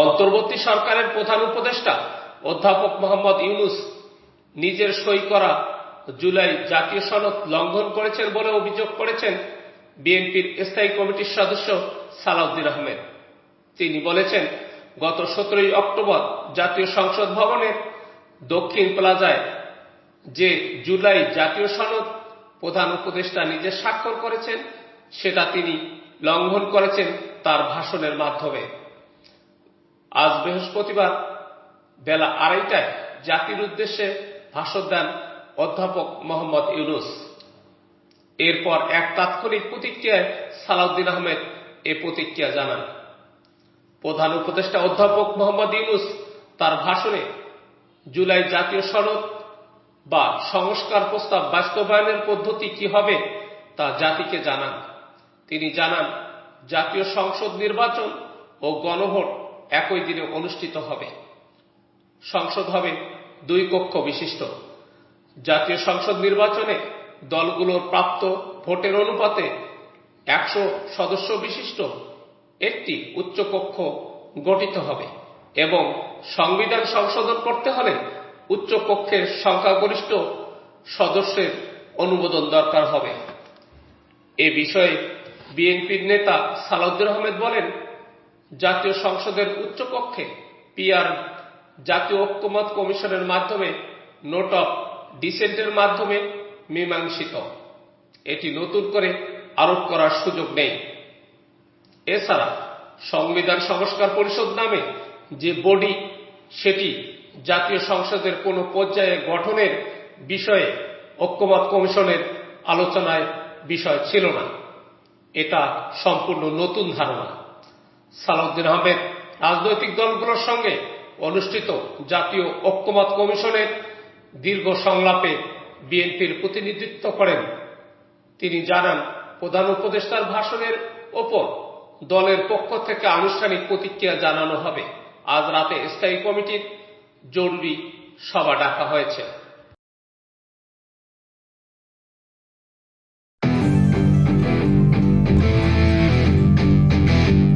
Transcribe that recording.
অন্তর্বর্তী সরকারের প্রধান উপদেষ্টা অধ্যাপক মোহাম্মদ ইউনুস নিজের সই করা জুলাই জাতীয় সনদ লঙ্ঘন করেছেন বলে অভিযোগ করেছেন বিএনপির স্থায়ী কমিটির সদস্য সালাউদ্দিন আহমেদ। তিনি বলেছেন, গত সতেরোই অক্টোবর জাতীয় সংসদ ভবনের দক্ষিণ প্লাজায় যে জুলাই জাতীয় সনদ প্রধান উপদেষ্টা নিজে স্বাক্ষর করেছেন, সেটা তিনি লঙ্ঘন করেছেন তার ভাষণের মাধ্যমে। বৃহস্পতিবার বেলা আড়াইটায় জাতির উদ্দেশ্যে ভাষণ দেন অধ্যাপক মোহাম্মদ ইউনুস। এরপর এক তাৎক্ষণিক প্রতিক্রিয়ায় সালাউদ্দিন আহমেদ এ প্রতিক্রিয়া জানান। প্রধান উপদেষ্টা অধ্যাপক মোহাম্মদ ইউনুস তার ভাষণে জুলাই জাতীয় সনদ বা সংস্কার প্রস্তাব বাস্তবায়নের পদ্ধতি কি হবে তা জাতিকে জানান। তিনি জানান, জাতীয় সংসদ নির্বাচন ও গণভোট একই দিনে অনুষ্ঠিত হবে। সংসদ হবে দুই কক্ষ বিশিষ্ট। জাতীয় সংসদ নির্বাচনে দলগুলোর প্রাপ্ত ভোটের অনুপাতে একশো সদস্য বিশিষ্ট একটি উচ্চকক্ষ গঠিত হবে এবং সংবিধান সংশোধন করতে হলে উচ্চকক্ষের সংখ্যাগরিষ্ঠ সদস্যের অনুমোদন দরকার হবে। এ বিষয়ে বিএনপির নেতা সালাউদ্দিন আহমেদ বলেন জাতীয় সংসদের উচ্চকক্ষে পিআর, জাতীয় ঐক্যমত কমিশনের মাধ্যমে নোট অফ ডিসেন্টের মাধ্যমে মীমাংসিত। এটি নতুন করে আরোপ করার সুযোগ নেই। এছাড়া সংবিধান সংস্কার পরিষদ নামে যে বডি, সেটি জাতীয় সংসদের কোনো পর্যায়ে গঠনের বিষয়ে ঐক্যমত কমিশনের আলোচনায় বিষয় ছিল না। এটা সম্পূর্ণ নতুন ধারণা। সালাউদ্দিন আহমেদ, রাজনৈতিক দলগুলোর সঙ্গে অনুষ্ঠিত জাতীয় ঐক্যমত কমিশনের দীর্ঘ সংলাপে বিএনপির প্রতিনিধিত্ব করেন। তিনি জানান, প্রধান উপদেষ্টার ভাষণের ওপর দলের পক্ষ থেকে আনুষ্ঠানিক প্রতিক্রিয়া জানানো হবে। আজ রাতে স্থায়ী কমিটির জরুরি সভা ডাকা হয়েছে।